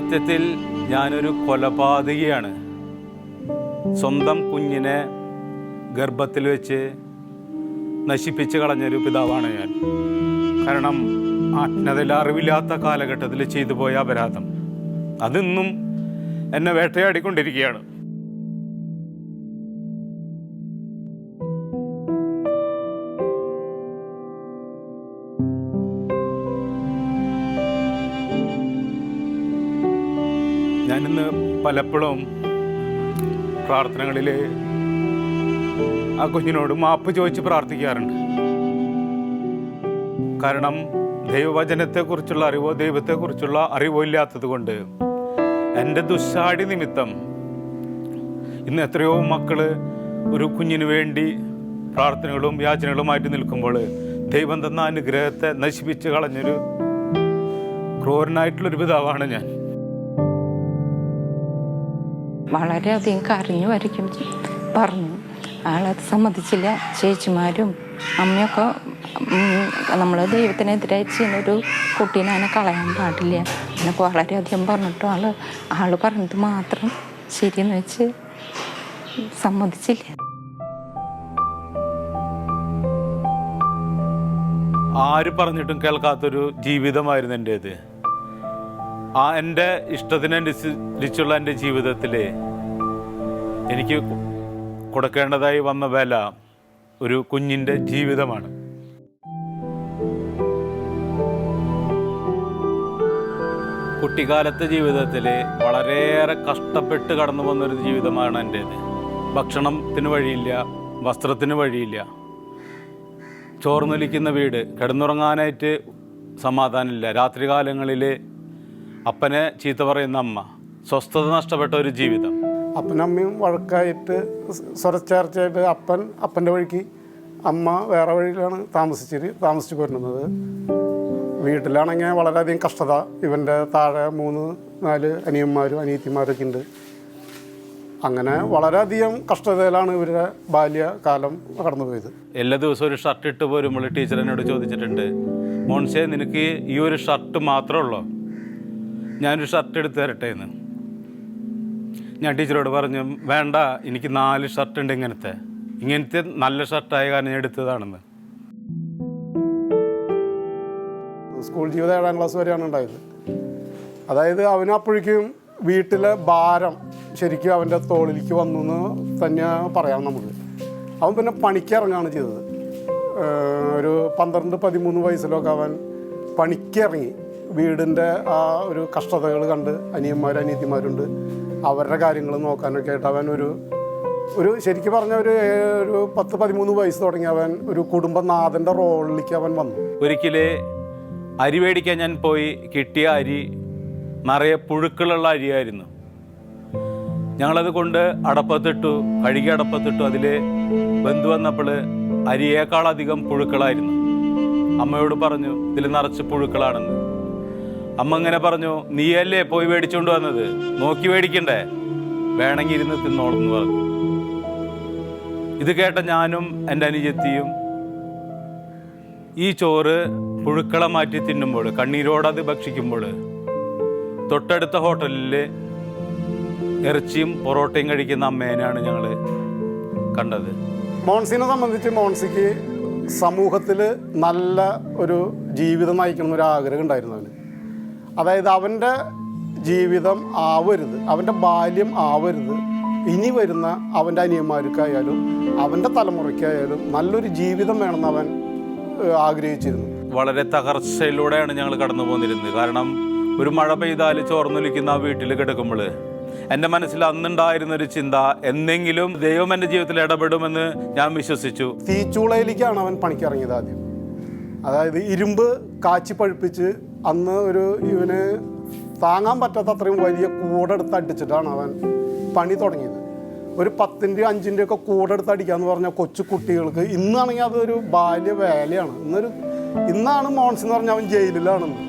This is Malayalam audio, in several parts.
സത്യത്തിൽ ഞാനൊരു കൊലപാതകിയാണ്. സ്വന്തം കുഞ്ഞിനെ ഗർഭത്തിൽ വെച്ച് നശിപ്പിച്ച് കളഞ്ഞൊരു പിതാവാണ് ഞാൻ. കാരണം ആജ്ഞതയിൽ അറിവില്ലാത്ത കാലഘട്ടത്തിൽ ചെയ്തു പോയ അപരാധം. അതിന്നും എന്നെ വേട്ടയാടിക്കൊണ്ടിരിക്കുകയാണ്. പലപ്പോഴും പ്രാർത്ഥനകളിൽ ആ കുഞ്ഞിനോട് മാപ്പ് ചോദിച്ച് പ്രാർത്ഥിക്കാറുണ്ട്. കാരണം ദൈവവചനത്തെക്കുറിച്ചുള്ള അറിവോ ദൈവത്തെക്കുറിച്ചുള്ള അറിവോ ഇല്ലാത്തത് കൊണ്ട് എന്റെ ദുസ്സാടി നിമിത്തം ഇന്ന് എത്രയോ മക്കൾ ഒരു കുഞ്ഞിന് വേണ്ടി പ്രാർത്ഥനകളും യാചനകളുമായിട്ട് നിൽക്കുമ്പോൾ ദൈവം തന്ന അനുഗ്രഹത്തെ നശിപ്പിച്ച് കളഞ്ഞൊരു ക്രൂരനായിട്ടുള്ളൊരു പിതാവാണ് ഞാൻ. വളരെയധികം കരഞ്ഞു വരയ്ക്കും പറഞ്ഞു. ആളത് സമ്മതിച്ചില്ല. ചേച്ചിമാരും അമ്മയൊക്കെ നമ്മൾ ദൈവത്തിനെതിരായി ചെയ്യുന്നൊരു കുട്ടീനെ അതിനെ കളയാൻ പാടില്ല. എന്നൊക്കെ വളരെയധികം പറഞ്ഞിട്ടും ആൾ ആൾ പറഞ്ഞത് മാത്രം ശരിയെന്ന് വെച്ച് സമ്മതിച്ചില്ല. ആര് പറഞ്ഞിട്ടും കേൾക്കാത്തൊരു ജീവിതമായിരുന്നു എന്റേത് ആ എന്റെ ഇഷ്ടത്തിനനുസരിച്ചുള്ള എന്റെ ജീവിതത്തിൽ എനിക്ക് കൊടുക്കേണ്ടതായി വന്ന വില ഒരു കുഞ്ഞിന്റെ ജീവിതമാണ്. കുട്ടിക്കാലത്തെ ജീവിതത്തിൽ വളരെയേറെ കഷ്ടപ്പെട്ട് കടന്നു വന്നൊരു ജീവിതമാണ് എന്റേത്. ഭക്ഷണത്തിന് വഴിയില്ല വസ്ത്രത്തിന് വഴിയില്ല. ചോർന്നൊലിക്കുന്ന വീട് കിടന്നുറങ്ങാനായിട്ട് സമാധാനമില്ല. രാത്രികാലങ്ങളിൽ അപ്പനെ ചീത്ത പറയുന്ന അമ്മ സ്വസ്ഥത നഷ്ടപ്പെട്ട ഒരു ജീവിതം. അപ്പനും അമ്മയും വഴക്കായിട്ട് സ്വരച്ചേർച്ചയായിട്ട് അപ്പൻ അപ്പന്റെ വഴിക്ക് അമ്മ വേറെ വഴിയിലാണ് താമസിച്ചിരി താമസിച്ചു പോരുന്നത് വീട്ടിലാണെങ്കിൽ വളരെയധികം കഷ്ടത. ഇവന്റെ താഴെ മൂന്ന് നാല് അനിയന്മാരും അനിയത്തിമാരൊക്കെ ഉണ്ട്. അങ്ങനെ വളരെയധികം കഷ്ടതയിലാണ് ഇവരുടെ ബാല്യകാലം കടന്നുപോയത്. എല്ലാ ദിവസവും ഒരു ഷർട്ട് ഇട്ട് പോരുമ്പോൾ ടീച്ചർ എന്നോട് ചോദിച്ചിട്ടുണ്ട് മോൺസേ നിനക്ക് ഈ ഒരു ഷർട്ട് മാത്രമേ ഉള്ളൂ? ഞാനൊരു ഷർട്ട് എടുത്ത് തരട്ടെ എന്ന്. ഞാൻ ടീച്ചറോട് പറഞ്ഞു വേണ്ട എനിക്ക് നാല് ഷർട്ട് ഉണ്ട് ഇങ്ങനത്തെ. ഇങ്ങനത്തെ നല്ല ഷർട്ടായ കാരണം ഞാൻ എടുത്തതാണെന്ന്. സ്കൂൾ ജീവിതം ഏഴാം ക്ലാസ് വരെയാണ് ഉണ്ടായത്. അതായത് അവനപ്പോഴേക്കും വീട്ടിലെ ഭാരം ശരിക്കും അവന്റെ തോളിലേക്ക് വന്നു എന്ന് തന്നെ പറയാം നമുക്ക്. അവൻ പിന്നെ പണിക്കിറങ്ങാണ് ചെയ്തത്. ഒരു പന്ത്രണ്ട് പതിമൂന്ന് വയസ്സിലൊക്കെ അവൻ പണിക്കിറങ്ങി വീടിന്റെ ആ ഒരു കഷ്ടതകൾ കണ്ട് അനിയന്മാർ അനിയത്തിമാരുണ്ട്. അവരുടെ കാര്യങ്ങൾ നോക്കാനൊക്കെ ആയിട്ട് അവൻ ഒരു ഒരു ശരിക്കും പറഞ്ഞ ഒരു ഒരു പത്ത് പതിമൂന്ന് വയസ്സ് തുടങ്ങി അവൻ ഒരു കുടുംബനാഥന്റെ റോളിലേക്ക് അവൻ വന്നു. ഒരിക്കലേ അരി മേടിക്കാൻ ഞാൻ പോയി കിട്ടിയ അരി നിറയെ പുഴുക്കളുള്ള അരിയായിരുന്നു. ഞങ്ങളത് കൊണ്ട് അടപ്പത്തിട്ടു കഴുകി അടപ്പത്തിട്ടു. അതിൽ ബന്ധു വന്നപ്പോൾ അരിയേക്കാളധികം പുഴുക്കളായിരുന്നു. അമ്മയോട് പറഞ്ഞു ഇതിൽ നിറച്ച് പുഴുക്കളാണെന്ന്. അമ്മ അങ്ങനെ പറഞ്ഞു നീയല്ലേ പോയി മേടിച്ചുകൊണ്ട് വന്നത്? നോക്കി മേടിക്കണ്ടേ? വേണമെങ്കിൽ ഇരുന്ന് തിന്നോളെന്ന് പറഞ്ഞു. ഇത് കേട്ട ഞാനും എന്റെ അനുജത്തിയും ഈ ചോറ് പുഴുക്കളെ മാറ്റി തിന്നുമ്പോൾ കണ്ണീരോടത് ഭക്ഷിക്കുമ്പോൾ തൊട്ടടുത്ത ഹോട്ടലിൽ ഇറച്ചിയും പൊറോട്ടയും കഴിക്കുന്ന അമ്മേനെയാണ് ഞങ്ങൾ കണ്ടത്. മോൺസിനെ സംബന്ധിച്ച് മോൺസിക്ക് സമൂഹത്തിൽ നല്ല ഒരു ജീവിതം നയിക്കണം എന്നൊരു ആഗ്രഹം ഉണ്ടായിരുന്നു അവന്. അതായത് അവന്റെ ജീവിതം ആവരുത് അവന്റെ ബാല്യം ആവരുത്. ഇനി വരുന്ന അവന്റെ അനിയന്മാർക്കായാലും അവന്റെ തലമുറയ്ക്കായാലും നല്ലൊരു ജീവിതം വേണമെന്ന് അവൻ ആഗ്രഹിച്ചിരുന്നു. വളരെ തകർച്ചയിലൂടെയാണ് ഞങ്ങൾ കടന്നു പോന്നിരുന്നത്. കാരണം ഒരു മഴ പെയ്താൽ ചോർന്നൊലിക്കുന്ന ആ വീട്ടിൽ കിടക്കുമ്പോൾ എന്റെ മനസ്സിൽ അന്നുണ്ടായിരുന്നൊരു ചിന്ത എന്നെങ്കിലും ദൈവം എന്റെ ജീവിതത്തിൽ ഇടപെടുമെന്ന് ഞാൻ വിശ്വസിച്ചു. തീച്ചൂളയിലേക്കാണ് അവൻ പണിക്കിറങ്ങിയത് ആദ്യം. അതായത് ഇരുമ്പ് കാച്ചി പഴുപ്പിച്ച് അന്ന് ഒരു ഇവന് താങ്ങാൻ പറ്റാത്ത അത്രയും വലിയ കൂടെടുത്ത് അടിച്ചിട്ടാണ് അവൻ പണി തുടങ്ങിയത്. ഒരു പത്തിന്റെ അഞ്ചിന്റെ ഒക്കെ കൂടെടുത്ത് എന്ന് പറഞ്ഞാൽ കൊച്ചു കുട്ടികൾക്ക് ഇന്നാണെങ്കിൽ അതൊരു ബാല്യ വേലയാണ്. ഇന്നൊരു ഇന്നാണ് മോൺസി എന്ന് പറഞ്ഞാൽ അവൻ ജയിലിലാണെന്ന്.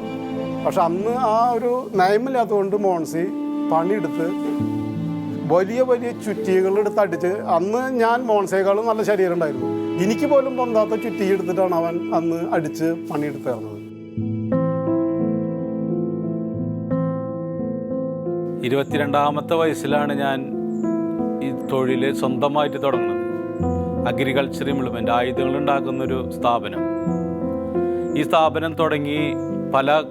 പക്ഷെ അന്ന് ആ ഒരു നയമില്ലാത്തതുകൊണ്ട് മോൺസി പണിയെടുത്ത് വലിയ വലിയ ചുറ്റികളെടുത്ത് അടിച്ച് അന്ന് ഞാൻ മോൺസേക്കാളും നല്ല ശരീരം ഉണ്ടായിരുന്നു. എനിക്ക് പോലും പൊന്താത്ത ചുറ്റി എടുത്തിട്ടാണ് അവൻ അന്ന് അടിച്ച് പണിയെടുത്ത് ഇരുപത്തിരണ്ടാമത്തെ വയസ്സിലാണ് ഞാൻ ഈ തൊഴിൽ സ്വന്തമായിട്ട് തുടങ്ങുന്നത്. അഗ്രികൾച്ചർ ഇംപ്ലിമെന്റ് ആയുധങ്ങൾ ഉണ്ടാക്കുന്നൊരു സ്ഥാപനം. ഈ സ്ഥാപനം തുടങ്ങി പല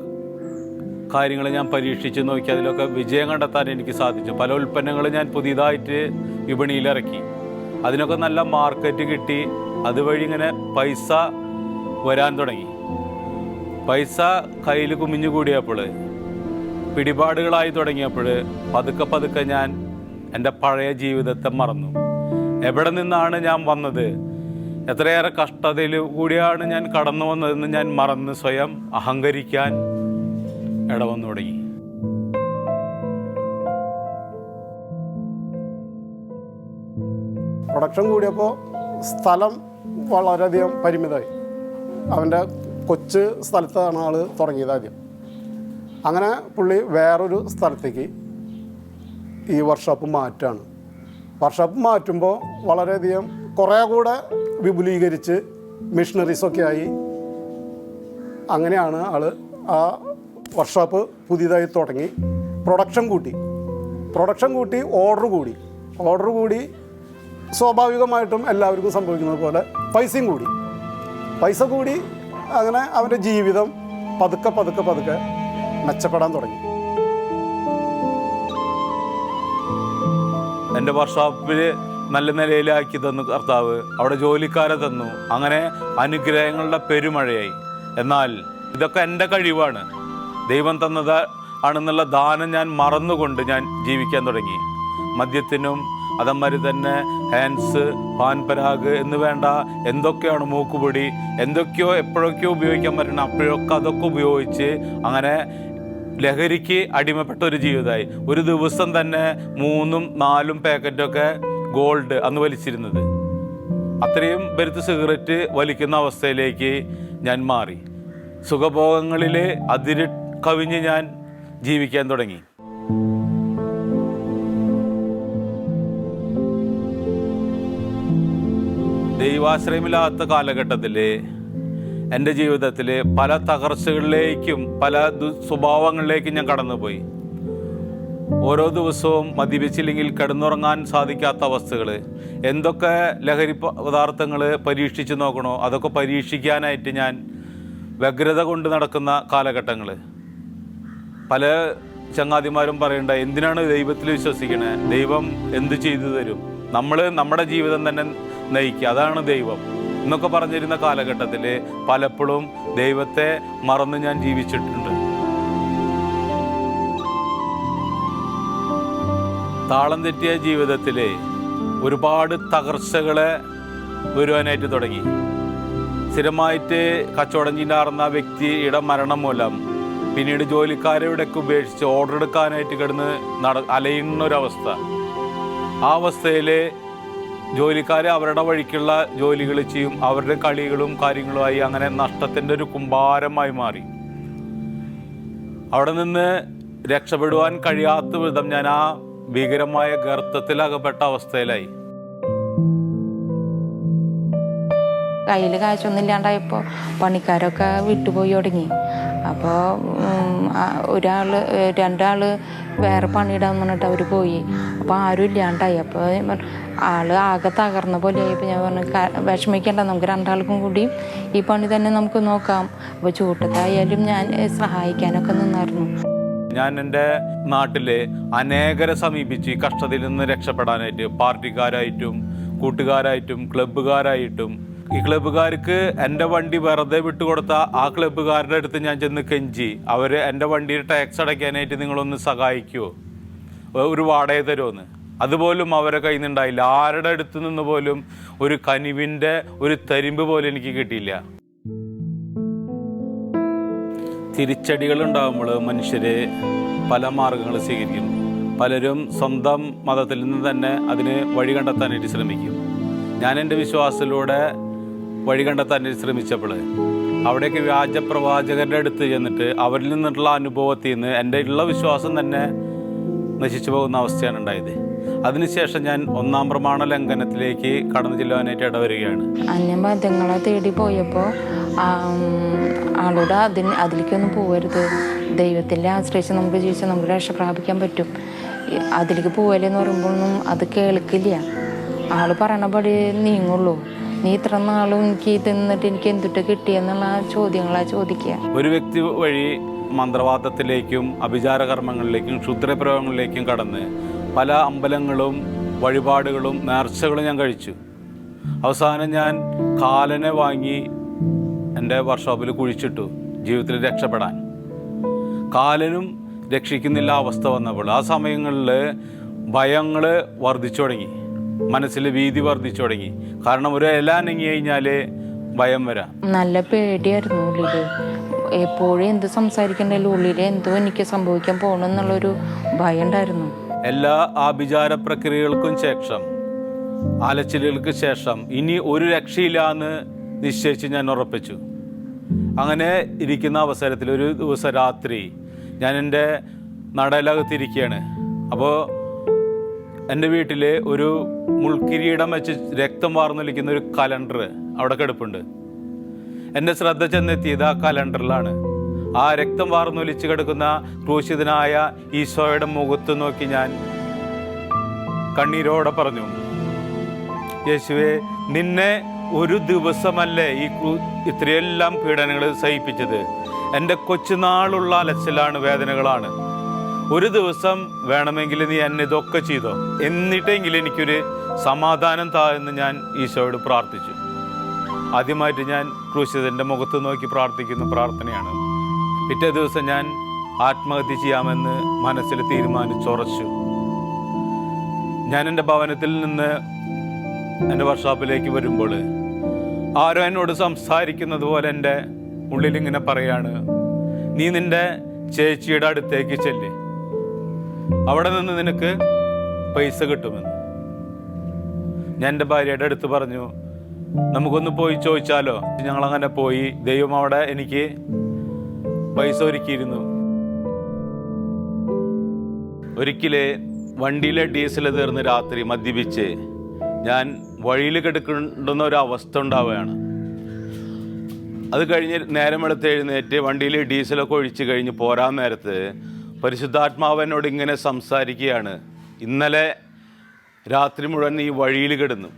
കാര്യങ്ങൾ ഞാൻ പരീക്ഷിച്ച് നോക്കി അതിലൊക്കെ വിജയം കണ്ടെത്താൻ എനിക്ക് സാധിച്ചു. പല ഉൽപ്പന്നങ്ങൾ ഞാൻ പുതിയതായിട്ട് വിപണിയിൽ ഇറക്കി അതിനൊക്കെ നല്ല മാർക്കറ്റ് കിട്ടി. അതുവഴി ഇങ്ങനെ പൈസ വരാൻ തുടങ്ങി. പൈസ കയ്യിൽ കുമിഞ്ഞു കൂടിയപ്പോൾ പിടിപാടുകളായി തുടങ്ങിയപ്പോൾ പതുക്കെ പതുക്കെ ഞാൻ എന്റെ പഴയ ജീവിതത്തെ മറന്നു. എവിടെ നിന്നാണ് ഞാൻ വന്നത്? എത്രയേറെ കഷ്ടതയിൽ കൂടിയാണ് ഞാൻ കടന്നു വന്നതെന്ന് ഞാൻ മറന്ന് സ്വയം അഹങ്കരിക്കാൻ ഇടവന്നു തുടങ്ങി. പ്രൊഡക്ഷൻ കൂടിയപ്പോൾ സ്ഥലം വളരെയധികം പരിമിതമായി. അവന്റെ കൊച്ച് സ്ഥലത്താണ് ആൾ തുടങ്ങിയത് ആദ്യം. അങ്ങനെ പുള്ളി വേറൊരു സ്ഥലത്തേക്ക് ഈ വർക്ക്ഷോപ്പ് മാറ്റാണ് വർക്ക്ഷോപ്പ് മാറ്റുമ്പോൾ വളരെയധികം കുറേ കൂടെ വിപുലീകരിച്ച് മെഷീനറീസൊക്കെ ആയി അങ്ങനെയാണ് ആൾ ആ വർക്ക്ഷോപ്പ് പുതിയതായി തുടങ്ങി. പ്രൊഡക്ഷൻ കൂട്ടി. പ്രൊഡക്ഷൻ കൂട്ടി ഓർഡർ കൂടി. ഓർഡർ കൂടി സ്വാഭാവികമായിട്ടും എല്ലാവർക്കും സംഭവിക്കുന്നത് പോലെ പൈസയും കൂടി. പൈസ കൂടി അങ്ങനെ അവന്റെ ജീവിതം പതുക്കെ പതുക്കെ പതുക്കെ മെച്ചപ്പെടാൻ തുടങ്ങി. എന്റെ വർക്ക്ഷോപ്പിൽ നല്ല നിലയിലാക്കി തന്നു കർത്താവ്. അവിടെ ജോലിക്കാരെ തന്നു. അങ്ങനെ അനുഗ്രഹങ്ങളുടെ പെരുമഴയായി. എന്നാൽ ഇതൊക്കെ എന്റെ കഴിവാണ്. ദൈവം തന്നത് ആണെന്നുള്ള ദാനം ഞാൻ മറന്നുകൊണ്ട് ഞാൻ ജീവിക്കാൻ തുടങ്ങി. മദ്യത്തിനും അതന്മാര് തന്നെ ഹാൻസ് പാൻപരാഗ് എന്ന് വേണ്ട എന്തൊക്കെയാണ് മൂക്കുപൊടി എന്തൊക്കെയോ എപ്പോഴൊക്കെയോ ഉപയോഗിക്കാൻ പറ്റണം അപ്പോഴൊക്കെ അതൊക്കെ ഉപയോഗിച്ച് അങ്ങനെ ലഹരിക്ക് അടിമപ്പെട്ട ഒരു ജീവിതമായി. ഒരു ദിവസം തന്നെ മൂന്നും നാലും പാക്കറ്റൊക്കെ ഗോൾഡ് അന്ന് വലിച്ചിരുന്നത്. അത്രയും ബരുത്ത് സിഗരറ്റ് വലിക്കുന്ന അവസ്ഥയിലേക്ക് ഞാൻ മാറി. സുഖഭോഗങ്ങളിൽ അതിര് കവിഞ്ഞ് ഞാൻ ജീവിക്കാൻ തുടങ്ങി. ദൈവാശ്രയമില്ലാത്ത കാലഘട്ടത്തിൽ എന്റെ ജീവിതത്തിൽ പല തകർച്ചകളിലേക്കും പല സ്വഭാവങ്ങളിലേക്കും ഞാൻ കടന്നുപോയി. ഓരോ ദിവസവും മദ്യപിച്ചില്ലെങ്കിൽ കിടന്നുറങ്ങാൻ സാധിക്കാത്ത അവസ്ഥകൾ എന്തൊക്കെ ലഹരി പദാർത്ഥങ്ങൾ പരീക്ഷിച്ച് നോക്കണോ അതൊക്കെ പരീക്ഷിക്കാനായിട്ട് ഞാൻ വ്യഗ്രത കൊണ്ട് നടക്കുന്ന കാലഘട്ടങ്ങൾ പല ചങ്ങാതിമാരും പറയണ്ട എന്തിനാണ് ദൈവത്തിൽ വിശ്വസിക്കണേ? ദൈവം എന്ത് ചെയ്തു തരും? നമ്മൾ നമ്മുടെ ജീവിതം തന്നെ നയിക്കുക അതാണ് ദൈവം. എന്നൊക്കെ പറഞ്ഞിരുന്ന കാലഘട്ടത്തിൽ പലപ്പോഴും ദൈവത്തെ മറന്ന് ഞാൻ ജീവിച്ചിട്ടുണ്ട്. താളം തെറ്റിയ ജീവിതത്തിൽ ഒരുപാട് തകർച്ചകളെ വരുവാനായിട്ട് തുടങ്ങി. സ്ഥിരമായിട്ട് കച്ചവടം ചെയ്യാറുന്ന വ്യക്തിയുടെ മരണം മൂലം പിന്നീട് ജോലിക്കാരെ ഇവിടെയൊക്കെ ഉപേക്ഷിച്ച് ഓർഡർ എടുക്കാനായിട്ട് കിടന്ന് നട അലയുന്ന ഒരവസ്ഥ ആ അവസ്ഥയിൽ ജോലിക്കാർ അവരുടെ വഴിക്കുള്ള ജോലികൾ ചെയ്യും. അവരുടെ കളികളും കാര്യങ്ങളുമായി അങ്ങനെ നഷ്ടത്തിന്റെ ഒരു കുമ്പാരമായി മാറി. അവിടെ നിന്ന് രക്ഷപ്പെടുവാൻ കഴിയാത്ത വിധം ഞാൻ ആ ഭീകരമായ ഗർത്തത്തിലകപ്പെട്ട അവസ്ഥയിലായി. കയ്യിൽ കാശൊന്നും ഇല്ലാണ്ടായപ്പോൾ പണിക്കാരൊക്കെ വിട്ടുപോയി തുടങ്ങി അപ്പോൾ ഒരാൾ രണ്ടാൾ വേറെ പണിയിടാന്ന് പറഞ്ഞിട്ട് അവർ പോയി. അപ്പോൾ ആരും ഇല്ലാണ്ടായി. അപ്പോൾ ആൾ ആകെ തകർന്ന പോലെ ആയപ്പോൾ ഞാൻ പറഞ്ഞു "ക- വിഷമിക്കേണ്ട നമുക്ക് രണ്ടാൾക്കും കൂടി ഈ പണി തന്നെ നമുക്ക് നോക്കാം. അപ്പോൾ ചൂട്ടത്തായാലും ഞാൻ സഹായിക്കാനൊക്കെ നിന്നായിരുന്നു. ഞാൻ എന്റെ നാട്ടിലെ അനേകരെ സമീപിച്ച് ഈ കഷ്ടതയിൽ നിന്ന് രക്ഷപ്പെടാനായിട്ട് പാർട്ടിക്കാരായിട്ടും കൂട്ടുകാരായിട്ടും ക്ലബ്ബുകാരായിട്ടും ഈ ക്ലബ്ബുകാർക്ക് എന്റെ വണ്ടി വെറുതെ വിട്ടുകൊടുത്ത ആ ക്ലബ്ബുകാരുടെ അടുത്ത് ഞാൻ ചെന്ന് കെഞ്ചി. അവർ എന്റെ വണ്ടിയുടെ ടാക്സ് അടയ്ക്കാനായിട്ട് നിങ്ങളൊന്ന് സഹായിക്കുമോ ഒരു വാടക തരുമെന്ന് അതുപോലും അവരെ കയ്യിൽ നിന്നുണ്ടായില്ല. ആരുടെ അടുത്ത് നിന്ന് പോലും ഒരു കനിവിന്റെ ഒരു തരിമ്പ് പോലും എനിക്ക് കിട്ടിയില്ല. തിരിച്ചടികൾ ഉണ്ടാകുമ്പോൾ മനുഷ്യരെ പല മാർഗങ്ങൾ സ്വീകരിക്കും. പലരും സ്വന്തം മതത്തിൽ നിന്ന് തന്നെ അതിന് വഴി കണ്ടെത്താനായിട്ട് ശ്രമിക്കും. ഞാൻ എന്റെ വിശ്വാസത്തിലൂടെ വഴി കണ്ടെത്താൻ ശ്രമിച്ചപ്പോൾ അവിടേക്ക് വ്യാജപ്രവാചകരുടെ അടുത്ത് ചെന്നിട്ട് അവരിൽ നിന്നിട്ടുള്ള അനുഭവത്തിൽ നിന്ന് എന്റെ ഉള്ള വിശ്വാസം തന്നെ നശിച്ചു പോകുന്ന അവസ്ഥയാണ് ഉണ്ടായത്. അതിനുശേഷം ഞാൻ ഒന്നാം പ്രമാണ ലംഘനത്തിലേക്ക് കടന്നു ചെല്ലുവാനായിട്ട് ഇടവരികയാണ്. അന്യമതങ്ങളെ തേടി പോയപ്പോൾ ആളോട് അതിന് അതിലേക്കൊന്നും പോകരുത് ദൈവത്തിന്റെ ആശ്രയിച്ച് നമുക്ക് ജീവിച്ചാൽ നമുക്ക് രക്ഷ പ്രാപിക്കാൻ പറ്റും. അതിലേക്ക് പോകലെന്ന് പറയുമ്പോഴൊന്നും അത് കേൾക്കില്ല. ആൾ പറയണപടി നീങ്ങുള്ളൂ. നീ ഇത്ര നാളും എനിക്ക് തിന്നിട്ട് എനിക്ക് എന്തിട്ട് കിട്ടിയെന്നുള്ള ചോദ്യങ്ങളാ ചോദിക്കുക. ഒരു വ്യക്തി വഴി മന്ത്രവാദത്തിലേക്കും അഭിചാര കർമ്മങ്ങളിലേക്കും ക്ഷുദ്രപ്രയോഗങ്ങളിലേക്കും കടന്ന് പല അമ്പലങ്ങളും വഴിപാടുകളും നേർച്ചകളും ഞാൻ കഴിച്ചു. അവസാനം ഞാൻ കാലനെ വാങ്ങി എന്റെ വർക്ക്ഷോപ്പിൽ കുഴിച്ചിട്ടു ജീവിതത്തിൽ രക്ഷപ്പെടാൻ. കാലനും രക്ഷിക്കുന്നില്ല അവസ്ഥ വന്നപ്പോൾ ആ സമയങ്ങളിൽ ഭയങ്ങൾ വർദ്ധിച്ചു തുടങ്ങി. മനസ്സിൽ ഭീതി വർദ്ധിച്ചു തുടങ്ങി. കാരണം ഒരു ഇല അനങ്ങി കഴിഞ്ഞാൽ ഭയം വരാം. നല്ല പേടിയായിരുന്നു ഉള്ളിൽ. എപ്പോഴും എന്ത് സംസാരിക്കണ്ടല്ലോ ഉള്ളിൽ എന്തോ എനിക്ക് സംഭവിക്കാൻ പോകണമെന്നുള്ളൊരു ഭയം ഉണ്ടായിരുന്നു. എല്ലാ ആഭിചാര പ്രക്രിയകൾക്കും ശേഷം അലച്ചിലുകൾക്ക് ശേഷം ഇനി ഒരു രക്ഷയില്ല എന്ന് നിശ്ചയിച്ച് ഞാൻ ഉറപ്പിച്ചു. അങ്ങനെ ഇരിക്കുന്ന അവസരത്തിൽ ഒരു ദിവസം രാത്രി ഞാൻ എന്റെ നടയിലകത്തിരിക്കുകയാണ്. അപ്പോൾ എന്റെ വീട്ടിൽ ഒരു മുൾക്കിരീടം വെച്ച് രക്തം വാർന്നൊലിക്കുന്ന ഒരു കലണ്ടർ അവിടെ കിടപ്പുണ്ട്. എന്റെ ശ്രദ്ധ ചെന്നെത്തിയത് ആ കലണ്ടറിലാണ്. ആ രക്തം വാർന്നൊലിച്ച് കിടക്കുന്ന ക്രൂശിതനായ ഈശോയുടെ മുഖത്ത് നോക്കി ഞാൻ കണ്ണീരോടെ പറഞ്ഞു യേശുവെ നിന്നെ ഒരു ദിവസമല്ലേ ഈ ഇത്രയെല്ലാം പീഡനങ്ങൾ സഹിപ്പിച്ചത്? എന്റെ കൊച്ചുനാളുള്ള അലച്ചിലാണ് വേദനകളാണ്. ഒരു ദിവസം വേണമെങ്കിൽ നീ എന്നെ ഇതൊക്കെ ചെയ്തോ? എന്നിട്ടെങ്കിലും എനിക്കൊരു സമാധാനം താ എന്ന് ഞാൻ ഈശോയോട് പ്രാർത്ഥിച്ചു. ആദ്യമായിട്ട് ഞാൻ ക്രൂശിതന്റെ മുഖത്ത് നോക്കി പ്രാർത്ഥിക്കുന്ന പ്രാർത്ഥനയാണ്. പിറ്റേ ദിവസം ഞാൻ ആത്മഹത്യ ചെയ്യാമെന്ന് മനസ്സിൽ തീരുമാനിച്ചുറച്ചു. ഞാൻ എന്റെ ഭവനത്തിൽ നിന്ന് എന്റെ വർക്ക്ഷോപ്പിലേക്ക് വരുമ്പോൾ ആരോ എന്നോട് സംസാരിക്കുന്നത് പോലെ എന്റെ ഉള്ളിലിങ്ങനെ പറയാണ് നീ നിന്റെ ചേച്ചിയുടെ അടുത്തേക്ക് ചെല്ല്. അവിടെ നിന്ന് നിനക്ക് പൈസ കിട്ടുമെന്ന്. ഞാൻ എന്റെ ഭാര്യയുടെ അടുത്ത് പറഞ്ഞു നമുക്കൊന്ന് പോയി ചോദിച്ചാലോ? ഞങ്ങളങ്ങനെ പോയി. ദൈവം അവിടെ എനിക്ക് പൈസ ഒരുക്കിയിരുന്നു. ഒരിക്കലെ വണ്ടിയിലെ ഡീസൽ തീർന്ന് രാത്രി മദ്യപിച്ച് ഞാൻ വഴിയിൽ കിടക്കുന്ന ഒരു അവസ്ഥ ഉണ്ടാവുകയാണ്. അത് കഴിഞ്ഞ് നേരം എടുത്ത് എഴുന്നേറ്റ് വണ്ടിയിൽ ഡീസലൊക്കെ ഒഴിച്ച് കഴിഞ്ഞ് പോരാൻ നേരത്ത് പരിശുദ്ധാത്മാവ് എന്നോട് ഇങ്ങനെ സംസാരിക്കുകയാണ്. ഇന്നലെ രാത്രി മുഴുവൻ ഈ വഴിയിൽ കിടന്നു.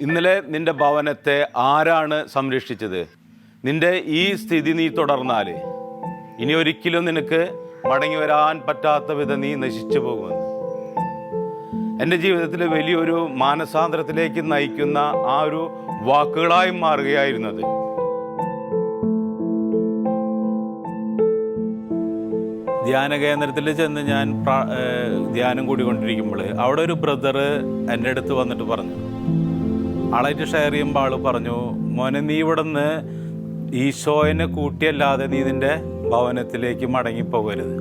ഇന്നലെ നിന്റെ ഭവനത്തെ ആരാണ് സംരക്ഷിച്ചത്? നിന്റെ ഈ സ്ഥിതി നീ തുടർന്നാൽ ഇനി ഒരിക്കലും നിനക്ക് മടങ്ങി വരാൻ പറ്റാത്ത വിധം നീ നശിച്ചു പോകുമെന്ന് എന്റെ ജീവിതത്തിൽ വലിയൊരു മാനസാന്തരത്തിലേക്ക് നയിക്കുന്ന ആ ഒരു വാക്കുകളായി മാറുകയായിരുന്നത് ധ്യാന കേന്ദ്രത്തിൽ ചെന്ന് ഞാൻ ധ്യാനം കൂടിക്കൊണ്ടിരിക്കുമ്പോൾ അവിടെ ഒരു ബ്രദർ എന്റെ അടുത്ത് വന്നിട്ട് പറഞ്ഞു. ആളായിട്ട് ഷെയർ ചെയ്യുമ്പോൾ ആൾ പറഞ്ഞു മോനെ നീ ഇവിടെ നിന്ന് ഈശോയെ കൂട്ടിയല്ലാതെ നീ നിന്റെ ഭവനത്തിലേക്ക് മടങ്ങിപ്പോകരുത്.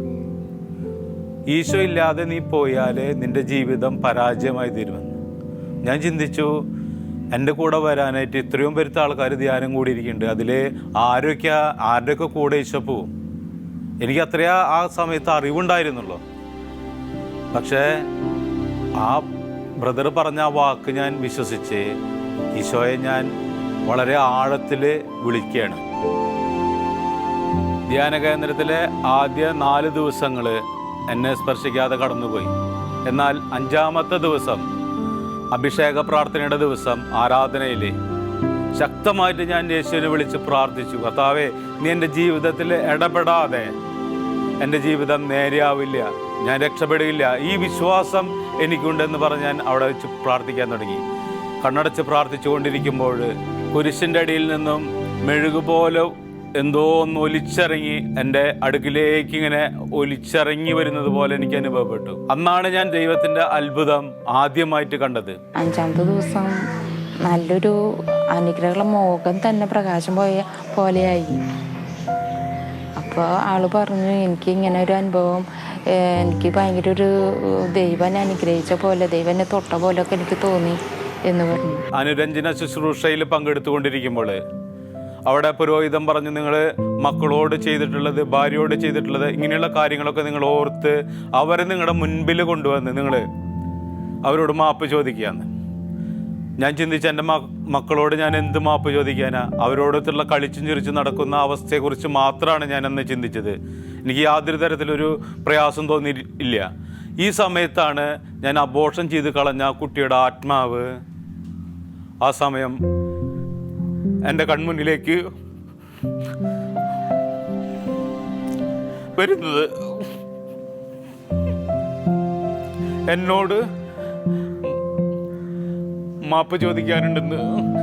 ഈശോ ഇല്ലാതെ നീ പോയാൽ നിന്റെ ജീവിതം പരാജയമായി തീരുമെന്ന്. ഞാൻ ചിന്തിച്ചു എന്റെ കൂടെ വരാനായിട്ട് ഇത്രയും പെരുത്ത ആൾക്കാർ ധ്യാനം കൂടിയിരിക്കുന്നുണ്ട്. അതിൽ ആരൊക്കെ ആരുടെയൊക്കെ കൂടെ ഈശോ പോവും? എനിക്ക് അത്രയാ ആ സമയത്ത് അറിവുണ്ടായിരുന്നുള്ളൂ. പക്ഷേ ആ ബ്രദർ പറഞ്ഞ ആ വാക്ക് ഞാൻ വിശ്വസിച്ച് ഈശോയെ ഞാൻ വളരെ ആഴത്തിൽ വിളിക്കുകയാണ്. ധ്യാന കേന്ദ്രത്തിലെ ആദ്യ നാല് ദിവസങ്ങൾ എന്നെ സ്പർശിക്കാതെ കടന്നുപോയി. എന്നാൽ അഞ്ചാമത്തെ ദിവസം അഭിഷേക പ്രാർത്ഥനയുടെ ദിവസം ആരാധനയിൽ ശക്തമായിട്ട് ഞാൻ യേശുവിനെ വിളിച്ച് പ്രാർത്ഥിച്ചു. കർത്താവേ നീ എന്റെ ജീവിതത്തിൽ ഇടപെടാതെ എന്റെ ജീവിതം നേരെയാവില്ല. ഞാൻ രക്ഷപ്പെടുകയില്ല. ഈ വിശ്വാസം എനിക്കുണ്ടെന്ന് പറഞ്ഞ് ഞാൻ അവിടെ വെച്ച് പ്രാർത്ഥിക്കാൻ തുടങ്ങി. കണ്ണടച്ച് പ്രാർത്ഥിച്ചു കൊണ്ടിരിക്കുമ്പോൾ കുരിശിന്റെ അടിയിൽ നിന്നും മെഴുകുപോലെ എന്തോ ഒന്ന് ഒലിച്ചിറങ്ങി എന്റെ അടുക്കിലേക്ക് ഇങ്ങനെ ഒലിച്ചിറങ്ങി വരുന്നത് പോലെ എനിക്ക് അനുഭവപ്പെട്ടു. അന്നാണ് ഞാൻ ദൈവത്തിന്റെ അത്ഭുതം ആദ്യമായിട്ട് കണ്ടത്. അഞ്ചാമത്തെ ദിവസം നല്ലൊരു അനുഗ്രഹമുള്ള മുഖം തന്നെ പ്രകാശം പോയ പോലെയായി. അപ്പോൾ ആൾ പറഞ്ഞു എനിക്ക് ഇങ്ങനെ ഒരു അനുഭവം എനിക്ക് ഭയങ്കര ഒരു ദൈവം എന്നെ അനുഗ്രഹിച്ച പോലെ ദൈവം എന്നെ തൊട്ട പോലെയൊക്കെ എനിക്ക് തോന്നി എന്ന് പറഞ്ഞു. അനുരഞ്ജന ശുശ്രൂഷയിൽ പങ്കെടുത്തുകൊണ്ടിരിക്കുമ്പോൾ അവിടെ പുരോഹിതം പറഞ്ഞു നിങ്ങൾ മക്കളോട് ചെയ്തിട്ടുള്ളത് ഭാര്യയോട് ചെയ്തിട്ടുള്ളത് ഇങ്ങനെയുള്ള കാര്യങ്ങളൊക്കെ നിങ്ങൾ ഓർത്ത് അവരെ നിങ്ങളുടെ മുൻപിൽ കൊണ്ടുവന്ന് നിങ്ങൾ അവരോട് മാപ്പ് ചോദിക്കുകയാണ്. ഞാൻ ചിന്തിച്ച എന്റെ മക്കളോട് ഞാൻ എന്ത് മാപ്പ് ചോദിക്കാനാ? അവരോടൊത്തുള്ള കളിച്ചും ചിരിച്ചും നടക്കുന്ന അവസ്ഥയെക്കുറിച്ച് മാത്രമാണ് ഞാൻ അന്ന് ചിന്തിച്ചത്. എനിക്ക് യാതൊരു തരത്തിലൊരു പ്രയാസം തോന്നിയില്ല ഈ സമയത്താണ് ഞാൻ അബോഷം ചെയ്ത് കളഞ്ഞ കുട്ടിയുടെ ആത്മാവ്. ആ സമയം എന്റെ കൺമുന്നിലേക്ക് വരുന്നത്. എന്നോട് മാപ്പ് ചോദിക്കാനുണ്ടെന്ന്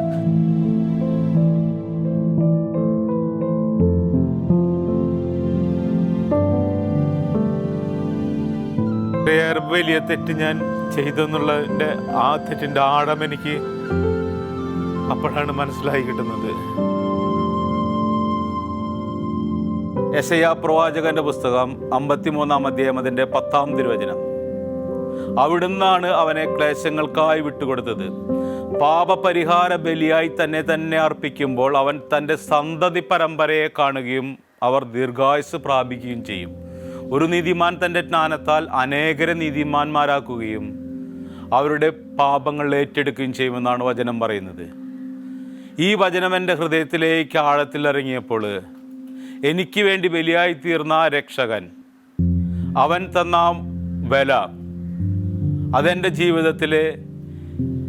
വലിയ തെറ്റ് ഞാൻ ചെയ്തെന്നുള്ളതിന്റെ ആ തെറ്റിന്റെ ആഴം എനിക്ക് അപ്പോഴാണ് മനസ്സിലായി കിട്ടുന്നത്. എസയാ പ്രവാചകന്റെ പുസ്തകം അമ്പത്തിമൂന്നാം അധ്യായം അതിന്റെ പത്താം തിരുവചനം. അവിടുന്നാണ് അവനെ ക്ലേശങ്ങൾക്കായി വിട്ടുകൊടുത്തത്. പാപപരിഹാര ബലിയായി തന്നെ തന്നെ അർപ്പിക്കുമ്പോൾ അവൻ തന്റെ സന്തതി പരമ്പരയെ കാണുകയും അവർ ദീർഘായുസ് പ്രാപിക്കുകയും ചെയ്യും. ഒരു നീതിമാൻ തന്റെ ജ്ഞാനത്താൽ അനേകരെ നീതിമാന്മാരാക്കുകയും അവരുടെ പാപങ്ങൾ ഏറ്റെടുക്കുകയും ചെയ്യുമെന്നാണ് വചനം പറയുന്നത്. ഈ വചനം എന്റെ ഹൃദയത്തിലേക്ക് ആഴത്തിൽ ഇറങ്ങിയപ്പോൾ എനിക്ക് വേണ്ടി ബലിയായി തീർന്ന രക്ഷകൻ അവൻ തന്ന വില അതെന്റെ ജീവിതത്തിൽ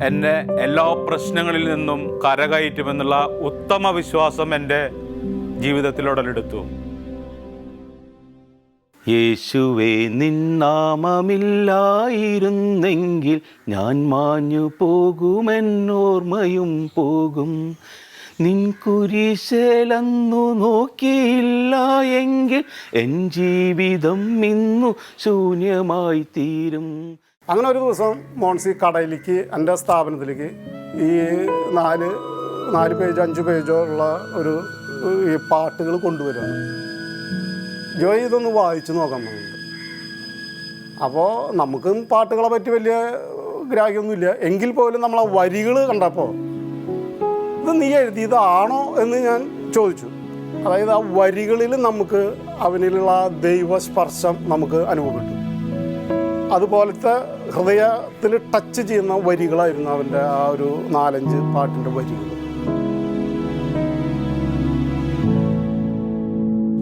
എന്നെ എല്ലാ പ്രശ്നങ്ങളിൽ നിന്നും കരകയറ്റുമെന്നുള്ള ഉത്തമ വിശ്വാസം എന്റെ ജീവിതത്തിലുടലെടുത്തു യേശുവേ നിന്നാമമില്ലായിരുന്നെങ്കിൽ ഞാൻ മാഞ്ഞു പോകുമെന്നോർമ്മയും പോകും. നിൻ കുരിശേലന്നു നോക്കിയില്ല എങ്കിൽ എൻ ജീവിതം ഇന്നു ശൂന്യമായി തീരും അങ്ങനെ ഒരു ദിവസം മോൺസി കടയിലേക്ക് എന്റെ സ്ഥാപനത്തിലേക്ക് ഈ നാല് നാല് പേജ് അഞ്ച് പേജോ ഉള്ള ഒരു ഈ പാട്ടുകൾ കൊണ്ടുവരുന്നു ജോയ് ഇതൊന്ന് വായിച്ചു നോക്കാൻ വേണ്ടി അപ്പോൾ നമുക്കും പാട്ടുകളെ പറ്റി വലിയ ഗ്രാഹ്യമൊന്നുമില്ല. എങ്കിൽ പോലും നമ്മൾ ആ വരികൾ കണ്ടപ്പോൾ ഇത് നീ എഴുതിയതാണോ എന്ന് ഞാൻ ചോദിച്ചു. അതായത് ആ വരികളിൽ നമുക്ക് അവനിലുള്ള ദൈവസ്പർശം നമുക്ക് അനുഭവപ്പെട്ടു. അതുപോലത്തെ ഹൃദയത്തിൽ ടച്ച് ചെയ്യുന്ന വരികളായിരുന്നു അവന്റെ ആ ഒരു നാലഞ്ച് പാട്ടിന്റെ വരികൾ.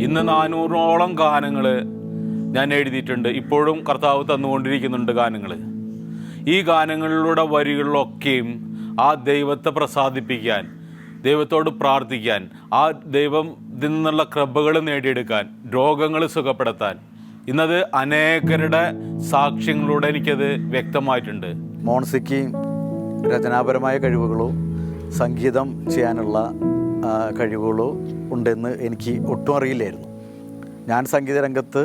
ഇന്ന് നാനൂറോളം ഗാനങ്ങൾ ഞാൻ എഴുതിയിട്ടുണ്ട്. ഇപ്പോഴും കർത്താവ് തന്നുകൊണ്ടിരിക്കുന്നുണ്ട് ഗാനങ്ങൾ. ഈ ഗാനങ്ങളിലൂടെ വരികളിലൊക്കെയും ആ ദൈവത്തെ പ്രസാദിപ്പിക്കാൻ ദൈവത്തോട് പ്രാർത്ഥിക്കാൻ ആ ദൈവം നിന്നുള്ള കൃപകൾ നേടിയെടുക്കാൻ രോഗങ്ങൾ സുഖപ്പെടുത്താൻ ഇന്നത് അനേകരുടെ സാക്ഷ്യങ്ങളിലൂടെ എനിക്കത് വ്യക്തമായിട്ടുണ്ട്. മോൺസിക്ക് രചനാപരമായ കഴിവുകളോ സംഗീതം ചെയ്യാനുള്ള കഴിവുകളോ ഉണ്ടെന്ന് എനിക്ക് ഒട്ടും അറിയില്ലായിരുന്നു. ഞാൻ സംഗീത രംഗത്ത്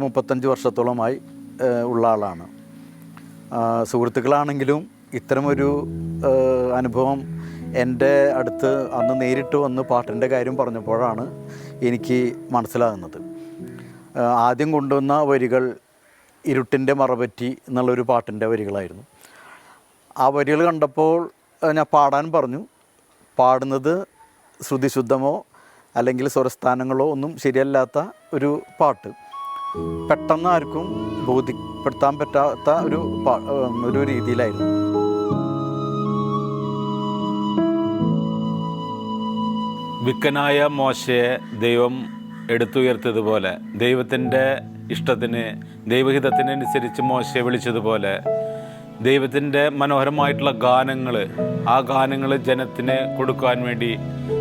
മുപ്പത്തഞ്ച് വർഷത്തോളമായി ഉള്ള ആളാണ്. സുഹൃത്തുക്കളാണെങ്കിലും ഇത്തരമൊരു അനുഭവം എന്റെ അടുത്ത് അന്ന് നേരിട്ട് വന്ന് പാട്ടിന്റെ കാര്യം പറഞ്ഞപ്പോഴാണ് എനിക്ക് മനസ്സിലാകുന്നത്. ആദ്യം കൊണ്ടുവന്ന വരികൾ ഇരുട്ടിന്റെ മറപറ്റി എന്നുള്ളൊരു പാട്ടിന്റെ വരികളായിരുന്നു. ആ വരികൾ കണ്ടപ്പോൾ ഞാൻ പാടാൻ പറഞ്ഞു. പാടുന്നത് ശ്രുതിശുദ്ധമോ അല്ലെങ്കിൽ സ്വരസ്ഥാനങ്ങളോ ഒന്നും ശരിയല്ലാത്ത ഒരു പാട്ട്. പെട്ടെന്ന് ആർക്കും ബോധ്യപ്പെടുത്താൻ പറ്റാത്ത ഒരു ഒരു രീതിയിലായിരുന്നു. വിക്കനായ മോശയെ ദൈവം എടുത്തുയർത്തിയതുപോലെ ദൈവത്തിന്റെ ഇഷ്ടത്തിന് ദൈവഹിതത്തിനനുസരിച്ച് മോശയെ വിളിച്ചതുപോലെ ദൈവത്തിന്റെ മനോഹരമായിട്ടുള്ള ഗാനങ്ങൾ ആ ഗാനങ്ങൾ ജനത്തിന് കൊടുക്കാൻ വേണ്ടി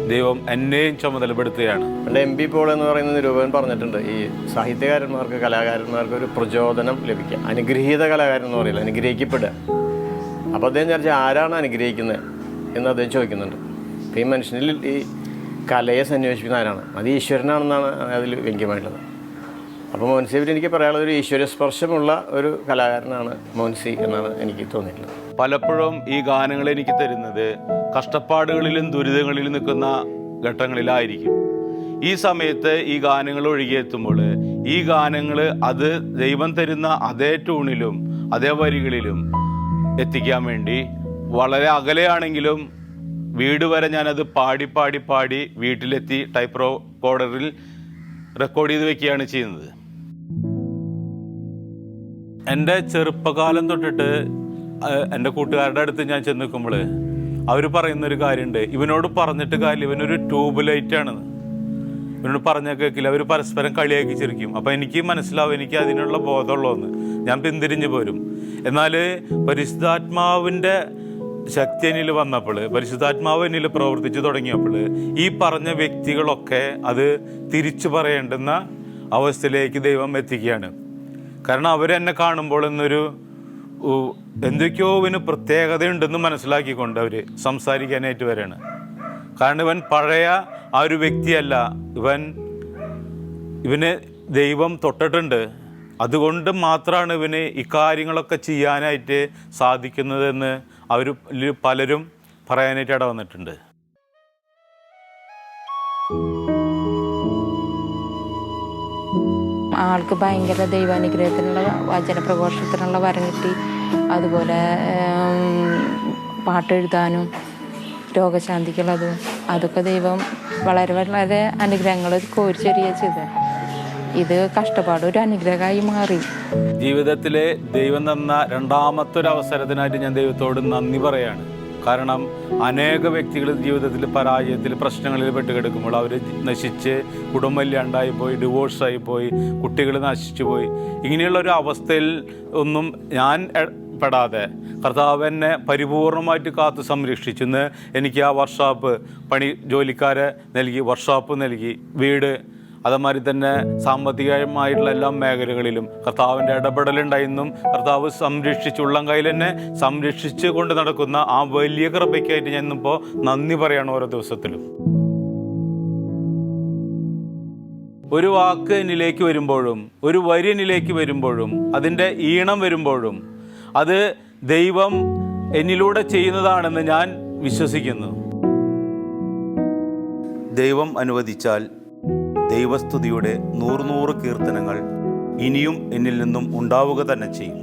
ദൈവം എന്നെയും ചുമതലപ്പെടുത്തുകയാണ്. പണ്ട് എം പി പോൾ എന്ന് പറയുന്ന നിരൂപകൻ പറഞ്ഞിട്ടുണ്ട് ഈ സാഹിത്യകാരന്മാർക്ക് കലാകാരന്മാർക്ക് ഒരു പ്രചോദനം ലഭിക്കുക. അനുഗ്രഹീത കലാകാരൻ എന്ന് പറയില്ല അനുഗ്രഹിക്കപ്പെടുക. അപ്പോൾ അദ്ദേഹം ചർച്ച ആരാണ് അനുഗ്രഹിക്കുന്നത് എന്ന് അദ്ദേഹം ചോദിക്കുന്നുണ്ട്. ഈ മനുഷ്യനിൽ ഈ കലയെ സന്വേഷിക്കുന്ന ആരാണ്? അത് ഈശ്വരനാണെന്നാണ് അതിൽ വ്യംഗ്യമായിട്ടുള്ളത് അപ്പോൾ മോൻസിയെ എനിക്ക് പറയാനുള്ളത് ഒരു ഈശ്വര സ്പർശമുള്ള ഒരു കലാകാരനാണ് മോൻസി എന്നാണ് എനിക്ക് തോന്നിയിട്ടുള്ളത്. പലപ്പോഴും ഈ ഗാനങ്ങൾ എനിക്ക് തരുന്നത് കഷ്ടപ്പാടുകളിലും ദുരിതങ്ങളിലും നിൽക്കുന്ന ഘട്ടങ്ങളിലായിരിക്കും. ഈ സമയത്ത് ഈ ഗാനങ്ങൾ ഒഴുകിയെത്തുമ്പോൾ ഈ ഗാനങ്ങൾ അത് ദൈവം തരുന്ന അതേ ട്യൂണിലും അതേ വരികളിലും എത്തിക്കാൻ വേണ്ടി വളരെ അകലെയാണെങ്കിലും വീട് വരെ ഞാനത് പാടി പാടി പാടി വീട്ടിലെത്തി ടൈപ്പ് റെക്കോർഡറിൽ റെക്കോർഡ് ചെയ്ത് വെക്കുകയാണ് ചെയ്യുന്നത്. എന്റെ ചെറുപ്പകാലം തൊട്ടിട്ട് എന്റെ കൂട്ടുകാരുടെ അടുത്ത് ഞാൻ ചെന്ന് നിൽക്കുമ്പോൾ അവർ പറയുന്നൊരു കാര്യമുണ്ട്. ഇവനോട് പറഞ്ഞിട്ട് കാര്യം ഇവനൊരു ട്യൂബ് ലൈറ്റാണെന്ന് ഇവനോട് പറഞ്ഞാൽ കേൾക്കില്ല. അവർ പരസ്പരം കളിയാക്കി ചിരിക്കും. അപ്പോൾ എനിക്ക് മനസ്സിലാവും എനിക്ക് അതിനുള്ള ബോധമുള്ളതെന്ന്. ഞാൻ പിന്തിരിഞ്ഞു പോരും. എന്നാൽ പരിശുദ്ധാത്മാവിന്റെ ശക്തി എന്നിൽ വന്നപ്പോൾ പരിശുദ്ധാത്മാവ് എന്നിൽ പ്രവർത്തിച്ചു തുടങ്ങിയപ്പോൾ ഈ പറഞ്ഞ വ്യക്തികളൊക്കെ അത് തിരിച്ചു പറയേണ്ടുന്ന അവസ്ഥയിലേക്ക് ദൈവം എത്തിക്കുകയാണ്. കാരണം അവരെന്നെ കാണുമ്പോൾ എന്നൊരു എന്തൊക്കെയോ ഇവന് പ്രത്യേകതയുണ്ടെന്ന് മനസ്സിലാക്കിക്കൊണ്ട് അവർ സംസാരിക്കാനായിട്ട് വരാണ്. കാരണം ഇവൻ പഴയ ആ ഒരു വ്യക്തിയല്ല. ഇവൻ ഇവന് ദൈവം തൊട്ടിട്ടുണ്ട്. അതുകൊണ്ട് മാത്രമാണ് ഇവന് ഇക്കാര്യങ്ങളൊക്കെ ചെയ്യാനായിട്ട് സാധിക്കുന്നതെന്ന് അവർ പലരും പറയാനായിട്ട് ഇട വന്നിട്ടുണ്ട്. ആൾക്ക് ഭയങ്കര ദൈവാനുഗ്രഹത്തിനുള്ള വചന പ്രഘോഷത്തിനുള്ള വരം കിട്ടി. അതുപോലെ പാട്ടെഴുതാനും രോഗശാന്തിക്കുള്ളതും അതൊക്കെ ദൈവം വളരെ വളരെ അനുഗ്രഹങ്ങൾ കോരിച്ചെറിയ ചെയ്ത് ഇത് കഷ്ടപ്പാട് ഒരു അനുഗ്രഹമായി മാറി. ജീവിതത്തിലെ ദൈവം തന്ന രണ്ടാമത്തെ ഒരു അവസരത്തിനായിട്ട് ഞാൻ ദൈവത്തോട് നന്ദി പറയാണ്. കാരണം അനേക വ്യക്തികൾ ജീവിതത്തിൽ പരാജയത്തിൽ പ്രശ്നങ്ങളിൽ പെട്ട് പെട്ടുകിടക്കുമ്പോൾ അവർ നശിച്ച് കുടുംബമില്ലാണ്ടായി പോയി ഡിവോഴ്സായി പോയി കുട്ടികൾ നശിച്ചു പോയി. ഇങ്ങനെയുള്ള ഒരു അവസ്ഥയിൽ ഒന്നും ഞാൻ പെടാതെ കർത്താവ് എന്നെ പരിപൂർണമായിട്ട് കാത്ത് സംരക്ഷിച്ചെന്ന് എനിക്ക് ആ വർക്ക്ഷോപ്പ് പണി ജോലിക്കാരെ നൽകി വർക്ക്ഷോപ്പ് നൽകി വീട് അതേമാതിരി തന്നെ സാമ്പത്തികമായിട്ടുള്ള എല്ലാ മേഖലകളിലും കർത്താവിന്റെ ഇടപെടലുണ്ടായിരുന്നു കർത്താവ് സംരക്ഷിച്ച് ഉള്ളം കയ്യിൽ തന്നെ സംരക്ഷിച്ച് കൊണ്ട് നടക്കുന്ന ആ വലിയ കൃപയ്ക്കായിട്ട് ഞാൻ ഇന്നിപ്പോൾ നന്ദി പറയണം ഓരോ ദിവസത്തിലും. ഒരു വാക്ക് എന്നിലേക്ക് വരുമ്പോഴും ഒരു വരി എന്നിലേക്ക് വരുമ്പോഴും അതിന്റെ ഈണം വരുമ്പോഴും അത് ദൈവം എന്നിലൂടെ ചെയ്യുന്നതാണെന്ന് ഞാൻ വിശ്വസിക്കുന്നു. ദൈവം അനുവദിച്ചാൽ ദൈവസ്തുതിയുടെ നൂറുനൂറ് നൂറ് കീർത്തനങ്ങൾ ഇനിയും എന്നിൽ നിന്നും ഉണ്ടാവുക തന്നെ ചെയ്യും.